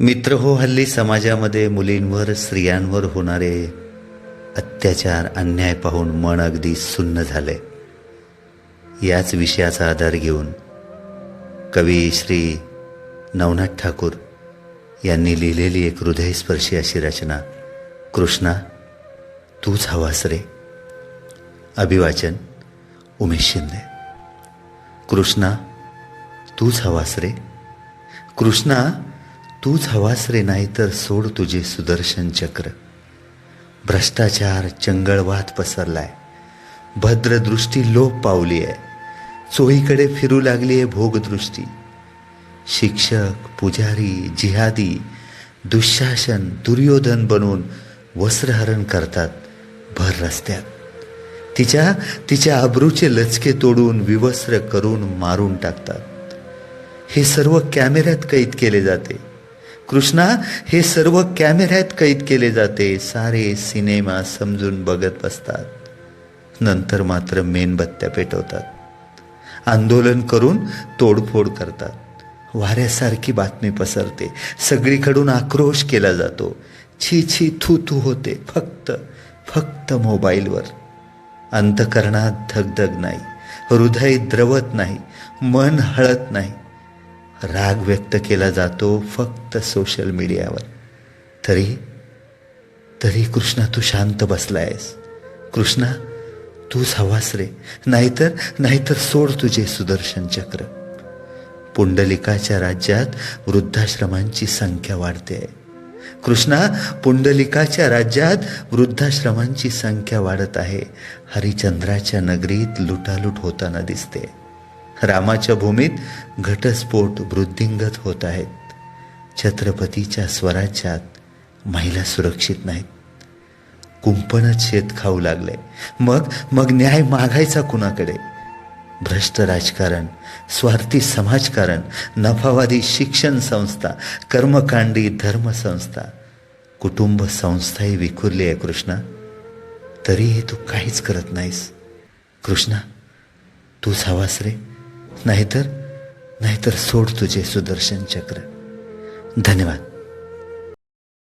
मित्र हो हल्ली समाजामध्ये मुलींवर स्त्रियांवर होणारे अत्याचार अन्याय पाहून मन अगदी सुन्न झाले याच विषयाचा आधार घेऊन कवी श्री नवनाथ ठाकूर यांनी लिहिलेली एक हृदयस्पर्शी अशी रचना कृष्णा तूच हवास रे. अभिवाचन उमेश शिंदे. कृष्णा तूच हवास रे. कृष्णा तूच हवास रे नाही तर सोड तुझे सुदर्शन चक्र. भ्रष्टाचार चंगळवाद पसरलाय. भद्रदृष्टी लोप पावली आहे चोहीकडे फिरू लागली आहे भोगदृष्टी. शिक्षक पुजारी जिहादी दुःशासन दुर्योधन बनून वस्त्रहरण करतात भर रस्त्यात. तिच्या तिच्या अब्रूचे लचके तोडून विवस्त्र करून मारून टाकतात. हे सर्व कॅमेऱ्यात कैद केले जाते. कृष्णा हे सर्व कॅमेऱ्यात कैद केले जाते. सारे सिनेमा समजून बघत बसतात. नंतर मात्र मेणबत्त्या पेटवतात. आंदोलन करून तोडफोड करतात. वाऱ्यासारखी बातमी पसरते. सगळीकडून आक्रोश केला जातो. छी छी थू थू होते. फक्त फक्त मोबाईलवर. अंतकरणात धगधग नाही. हृदय द्रवत नाही. मन हळत नाही. राग व्यक्त केला जातो फक्त सोशल मीडियावर तरी तरी कृष्णा तू शांत बसलायस. कृष्णा तूच हवास रे. नाहीतर नाहीतर सोड तुझे सुदर्शन चक्र. पुंडलिकाच्या राज्यात वृद्धाश्रमांची संख्या वाढते. आहे कृष्णा पुंडलिकाच्या राज्यात वृद्धाश्रमांची संख्या वाढत आहे. हरिचंद्राच्या नगरीत लुटालूट होताना दिसते. रामाच्या भूमीत घटस्फोट वृद्धिंगत होत आहेत. छत्रपतीच्या स्वराज्यात महिला सुरक्षित नाहीत. कुंपणच शेत खाऊ लागले. मग मग न्याय मागायचा कुणाकडे? भ्रष्ट राजकारण स्वार्थी समाजकारण नफावादी शिक्षण संस्था कर्मकांडी धर्मसंस्था कुटुंब संस्थाही विखुरली आहे कृष्णा. तरीही तू काहीच करत नाहीस. कृष्णा तूच हवास रे. नाहीतर नाहीतर सोड तुझे सुदर्शन चक्र. धन्यवाद.